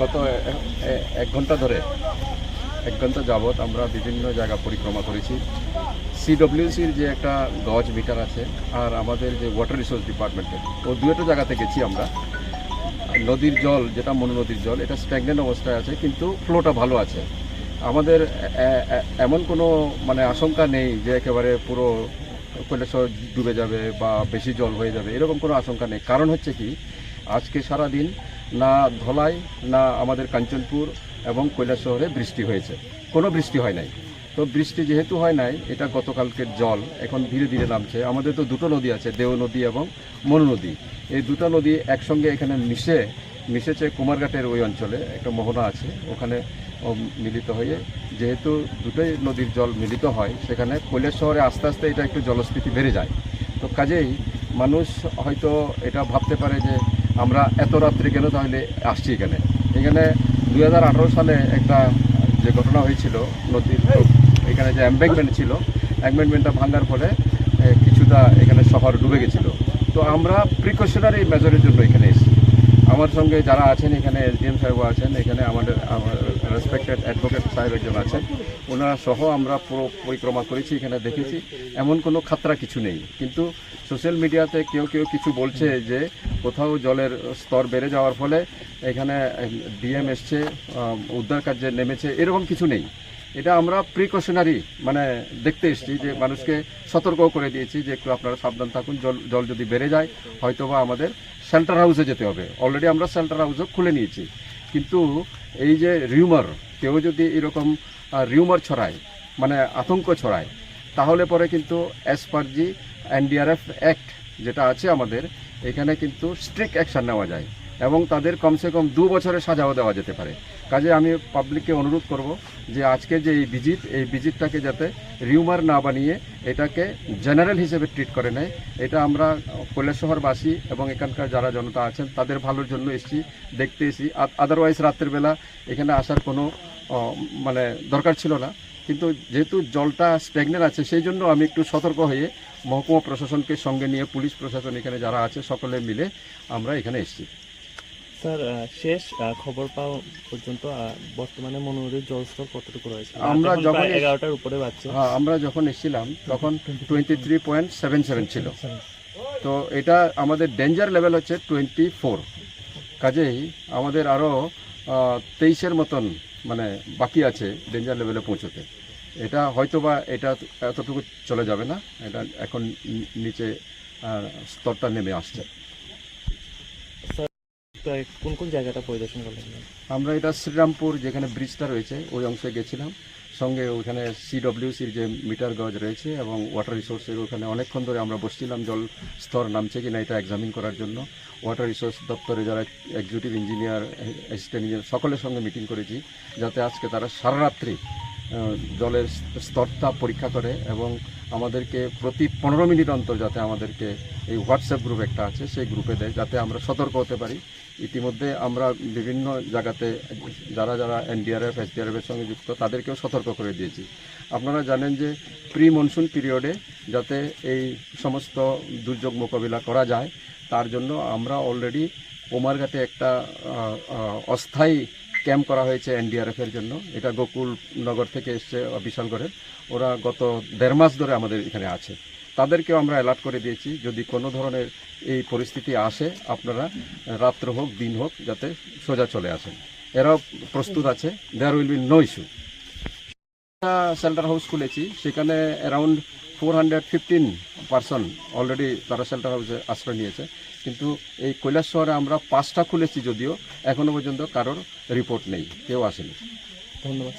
গত এক ঘণ্টা ধরে, এক ঘণ্টা যাবৎ আমরা বিভিন্ন জায়গা পরিক্রমা করেছি। সিডব্লিউসির যে একটা গজ মিটার আছে, আর আমাদের যে ওয়াটার রিসোর্স ডিপার্টমেন্টের ও দুটো জায়গাতে গেছি আমরা। নদীর জল, যেটা মনু নদীর জল, এটা স্ট্যাগনেন্ট অবস্থায় আছে, কিন্তু ফ্লোটা ভালো আছে। আমাদের এমন কোনো মানে আশঙ্কা নেই যে একেবারে পুরো কৈলাসহর ডুবে যাবে বা বেশি জল হয়ে যাবে, এরকম কোনো আশঙ্কা নেই। কারণ হচ্ছে কি, আজকে সারা দিন না ধলাই, না আমাদের কাঞ্চনপুর এবং কৈলাস শহরে বৃষ্টি হয়েছে। কোনো বৃষ্টি হয় নাই। তো বৃষ্টি যেহেতু হয় নাই, এটা গতকালকের জল এখন ধীরে ধীরে নামছে। আমাদের তো দুটো নদী আছে, দেও নদী এবং মনু নদী। এই দুটো নদী একসঙ্গে এখানে মিশে, মিশেছে কুমারঘাটের ওই অঞ্চলে, একটা মোহনা আছে। ওখানে মিলিত হয়ে যেহেতু দুটোই নদীর জল মিলিত হয়, সেখানে কৈলাস শহরে আস্তে আস্তে এটা একটু জলস্ফীতি বেড়ে যায়। তো কাজেই মানুষ হয়তো এটা ভাবতে পারে যে আমরা এত রাত্রি কেন তাহলে আসছি এখানে? এখানে দু হাজার আঠেরো সালে একটা যে ঘটনা হয়েছিল, নদীর এখানে যে অ্যাম্বেকমেন্ট ছিল অ্যাম্বেকমেন্টটা ভাঙার ফলে কিছুটা এখানে শহর ডুবে গেছিল। তো আমরা প্রিকশনারি মেজারের জন্য এখানে এসেছি। আমার সঙ্গে যারা আছেন এখানে এস এসডিএম সাহেব আছেন, এখানে আমাদের রেসপেক্টেড অ্যাডভোকেট সাহেব একজন আছেন। ওনারা সহ আমরা পুরো পরিক্রমা করেছি, এখানে দেখেছি। এমন কোনো খাতরা কিছু নেই। কিন্তু সোশ্যাল মিডিয়াতে কেউ কেউ কিছু বলছে যে কোথাও জলের স্তর বেড়ে যাওয়ার ফলে এখানে ডিএম এসছে উদ্ধার কার্যে নেমেছে, এরকম কিছু নেই। এটা আমরা প্রিকশনারি মানে দেখতে এসেছি যে মানুষকে সতর্ক করে দিয়েছি যে একটু আপনারা সাবধান থাকুন, জল জল যদি বেড়ে যায়, হয়তোবা আমাদের শেল্টার হাউসে যেতে হবে। অলরেডি আমরা শেল্টার হাউসও খুলে নিয়েছি। কিন্তু এই যে রিউমার, কেউ যদি এরকম রিউমার ছড়ায় মানে আতঙ্ক ছড়ায়, তাহলে পরে কিন্তু as per G NDRF act যেটা আছে আমাদের, এখানে কিন্তু স্ট্রিক্ট অ্যাকশান নেওয়া যায়। এবং তাদের কমসে কম দু বছরের সাজাও দেওয়া যেতে পারে। কাজে আমি পাবলিককে অনুরোধ করব যে আজকে যে এই ভিজিট, এই ভিজিটটাকে যাতে রিউমার না বানিয়ে এটাকে জেনারেল হিসেবে ট্রিট করে নেয়, এটা আমরা কৈলাসহরবাসী এবং এখানকার যারা জনতা আছেন, তাদের ভালোর জন্য এসেছি, দেখতে এসেছি। আদারওয়াইজ রাত্রের বেলা এখানে আসার কোনো মানে দরকার ছিল না। কিন্তু যেহেতু জলটা স্ট্যাগনেন্ট আছে, সেই জন্য আমি একটু সতর্ক হয়ে মহকুমা প্রশাসনকে সঙ্গে নিয়ে পুলিশ প্রশাসন এখানে যারা আছে, সকলে মিলে আমরা এখানে এসেছি। স্যার শেষ খবর পাওয়া পর্যন্ত বর্তমানে মনোনদীর জলস্তর কতটুকু রয়েছে? আমরা যখন এগারোটার উপরে বাচ্চা আমরা যখন এসেছিলাম তখন twenty three point seven seven ছিল। তো এটা আমাদের ডেঞ্জার লেভেল হচ্ছে টোয়েন্টি ফোর কাজেই আমাদের আরও তেইশের মতন মানে বাকি আছে ডেঞ্জার লেভেলে পৌঁছতে। এটা হয়তোবা এটা এতটুকু চলে যাবে না। এটা এখন নিচে স্তরটা নেমে আসছে। কোন কোন জায়গাটা পরিদর্শন করলেন আমরা এটা শ্রীরামপুর যেখানে ব্রিজটা রয়েছে, ওই অংশে গেছিলাম। সঙ্গে ওখানে সিডব্লিউসির যে মিটার গজ রয়েছে এবং ওয়াটার রিসোর্সের ওখানে অনেকক্ষণ ধরে আমরা বসছিলাম, জল স্তর নামছে কিনা এটা এক্সামিন করার জন্য। ওয়াটার রিসোর্স দপ্তরে যারা এক্সিকিউটিভ ইঞ্জিনিয়ার অ্যাসিস্ট্যান্ট ইঞ্জিনিয়ার সকলের সঙ্গে মিটিং করেছি, যাতে আজকে তারা সারা রাত্রি জলের স্তরটা পরীক্ষা করে এবং আমাদেরকে প্রতি পনেরো মিনিট অন্তর যাতে আমাদেরকে এই হোয়াটসঅ্যাপ গ্রুপ একটা আছে, সেই গ্রুপে দেয়, যাতে আমরা সতর্ক হতে পারি। ইতিমধ্যে আমরা বিভিন্ন জায়গাতে যারা যারা এনডিআরএফ এসডিআরএফের সঙ্গে যুক্ত, তাদেরকেও সতর্ক করে দিয়েছি। আপনারা জানেন যে প্রি মনসুন পিরিয়ডে যাতে এই সমস্ত দুর্যোগ মোকাবিলা করা যায়, তার জন্য আমরা অলরেডি কোমারঘাটে একটা অস্থায়ী ক্যাম্প করা হয়েছে এনডিআরএফের জন্য। এটা গোকুল নগর থেকে এসছে বিশালগড়ের ওরা গত দেড় মাস ধরে আমাদের এখানে আছে। তাদেরকেও আমরা অ্যালার্ট করে দিয়েছি, যদি কোনো ধরনের এই পরিস্থিতি আসে, আপনারা রাত্র হোক, দিন হোক, যাতে সোজা চলে আসেন। এরাও প্রস্তুত আছে। There will be no issue shelter house খুলেছি। সেখানে around four hundred fifteen person already তারা শেল্টার হাউসে আশ্রয় নিয়েছে। কিন্তু এই কৈলাস শহরে আমরা পাঁচটা খুলেছি যদিও, এখনও পর্যন্ত কারোর রিপোর্ট নেই, কেউ আসেনি। ধন্যবাদ।